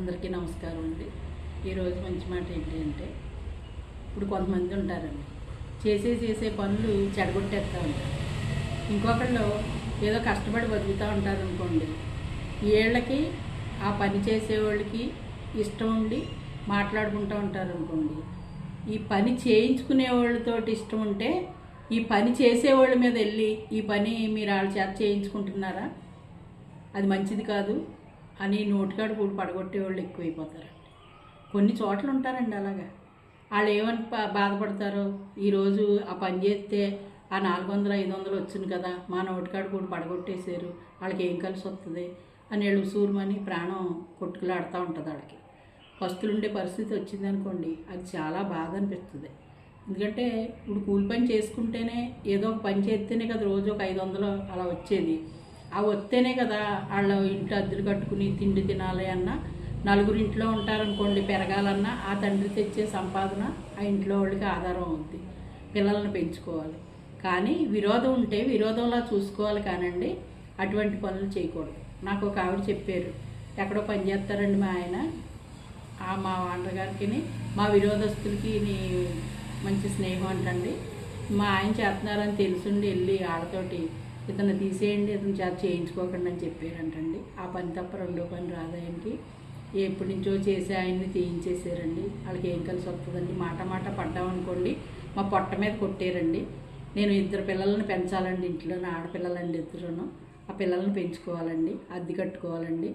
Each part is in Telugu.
అందరికీ నమస్కారం అండి. ఈరోజు మంచి మాట ఏంటి అంటే ఇప్పుడు కొంతమంది ఉంటారండి. చేసే చేసే పనులు చెడగొట్టేస్తూ ఉంటారు. ఇంకొకళ్ళు ఏదో కష్టపడి బతుకుతూ ఉంటారు అనుకోండి వీళ్ళకి ఆ పని చేసేవాళ్ళకి ఇష్టం ఉండి మాట్లాడుకుంటూ ఉంటారు అనుకోండి ఈ పని చేయించుకునే వాళ్ళతో ఇష్టం ఉంటే ఈ పని చేసేవాళ్ళ మీద వెళ్ళి ఈ పని మీరు వాళ్ళ చేత చేయించుకుంటున్నారా? అది మంచిది కాదు. అని నోటికాడు కూడా పడగొట్టే వాళ్ళు ఎక్కువైపోతారండి. కొన్ని చోట్ల ఉంటారండి అలాగా. వాళ్ళు ఏమని బా- బాధపడతారో ఈరోజు ఆ పని చేస్తే ఆ నాలుగు వందలు ఐదు వందలు వచ్చింది కదా మా నోటికాడు కూడా పడగొట్టేశారు వాళ్ళకి ఏం కలిసి వస్తుంది అని వీళ్ళు సూర్మని ప్రాణం కొట్టుకులాడుతూ ఉంటుంది వాళ్ళకి. పస్తులు ఉండే పరిస్థితి వచ్చింది అనుకోండి అది చాలా బాధ అనిపిస్తుంది ఎందుకంటే ఇప్పుడు కూలి పని చేసుకుంటేనే ఏదో ఒక పని చేస్తేనే కదా రోజు ఒక ఐదు వందలు అలా వచ్చేది. ఆ వస్తేనే కదా వాళ్ళ ఇంట్లో అద్దెలు కట్టుకుని తిండి తినాలి అన్నా నలుగురింట్లో ఉంటారనుకోండి పెరగాలన్నా ఆ తండ్రి తెచ్చే సంపాదన ఆ ఇంట్లో వాళ్ళకి ఆధారం అవుద్ది పిల్లల్ని పెంచుకోవాలి. కానీ విరోధం ఉంటే విరోధంలా చూసుకోవాలి కానండి అటువంటి పనులు చేయకూడదు. నాకు ఒక ఆవిడ చెప్పారు ఎక్కడో పని చేస్తారండి మా ఆయన ఆ మా వంటగారికి మా విరోధస్తులకి నీ మంచి స్నేహం అంటండి మా ఆయన చేస్తున్నారని తెలుసుండి వెళ్ళి ఆడతోటి ఇతను తీసేయండి ఇతను చేత చేయించుకోకండి అని చెప్పారంటండి. ఆ పని తప్ప రెండో పని రాదాయనికి ఎప్పటి నుంచో చేసి ఆయన్ని చేయించేసారండి వాళ్ళకి ఏం కలిసి వస్తుందండి? మాట మాట పడ్డామనుకోండి మా పొట్ట మీద కొట్టారండి. నేను ఇద్దరు పిల్లల్ని పెంచాలండి ఇంట్లో నా ఆడపిల్లలండి ఇద్దరును. ఆ పిల్లల్ని పెంచుకోవాలండి అద్దె కట్టుకోవాలండి.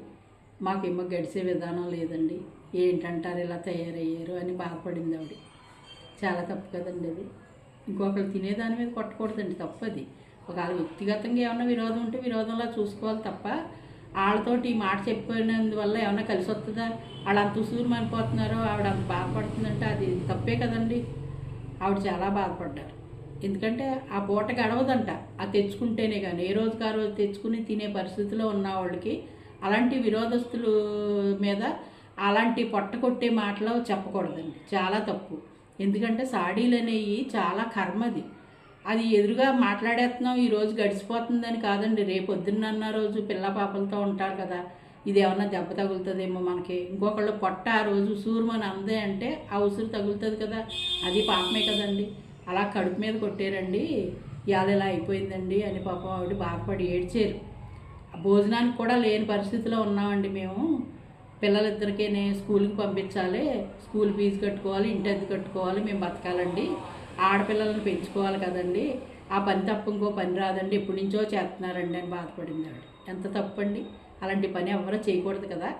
మాకేమో గడిచే విధానం లేదండి. ఏంటంటారు ఇలా తయారయ్యారు అని బాధపడింది ఆవిడ. చాలా తప్పు కదండి అది. ఇంకొకరు తినేదాని మీద కొట్టకూడదండి తప్పు అది ఒకవేళ వ్యక్తిగతంగా ఏమైనా విరోధం ఉంటే విరోధంలా చూసుకోవాలి తప్ప వాళ్ళతోటి ఈ మాట చెప్పినందువల్ల ఏమైనా కలిసి వస్తుందా? వాళ్ళు అంత ఉసూరు మనిపోతున్నారో ఆవిడ అంత బాధపడుతుందంటే అది తప్పే కదండి. ఆవిడ చాలా బాధపడ్డారు. ఎందుకంటే ఆ పూట గడవదంట. ఆ తెచ్చుకుంటేనే కానీ ఏ రోజుకి ఆ రోజు తెచ్చుకుని తినే పరిస్థితిలో ఉన్న వాళ్ళకి అలాంటి విరోధస్తులు మీద అలాంటి పొట్ట కొట్టే మాటలు చెప్పకూడదండి. చాలా తప్పు. ఎందుకంటే సాడీలు అనేవి చాలా కర్మది. అది ఎదురుగా మాట్లాడేస్తున్నాం ఈరోజు గడిచిపోతుందని కాదండి. రేపు పొద్దున్న రోజు పిల్ల పాపలతో ఉంటారు కదా. ఇది ఏమన్నా దెబ్బ తగులుతుందేమో మనకి. ఇంకొకళ్ళు పొట్ట ఆ రోజు సూర్మని అందే అంటే ఆ ఉసురు తగులుతుంది కదా. అది పాపమే కదండి. అలా కడుపు మీద కొట్టారండి. ఇవాళ ఇలా అయిపోయిందండి అని పాపం ఆవిడ బాధపడి ఏడ్చారు. ఆ భోజనానికి కూడా లేని పరిస్థితిలో ఉన్నామండి మేము. పిల్లలిద్దరికీ స్కూల్కి పంపించాలి. స్కూల్ ఫీజు కట్టుకోవాలి ఇంటి అద్దె కట్టుకోవాలి మేము బతకాలండి. ఆడపిల్లలను పెంచుకోవాలి కదండి. ఆ పని తప్ప ఇంకో పని రాదండి. ఎప్పటి నుంచో చేస్తున్నారండి అని బాధపడింది ఆవిడ. ఎంత తప్పండి? అలాంటి పని ఎవరో చేయకూడదు కదా.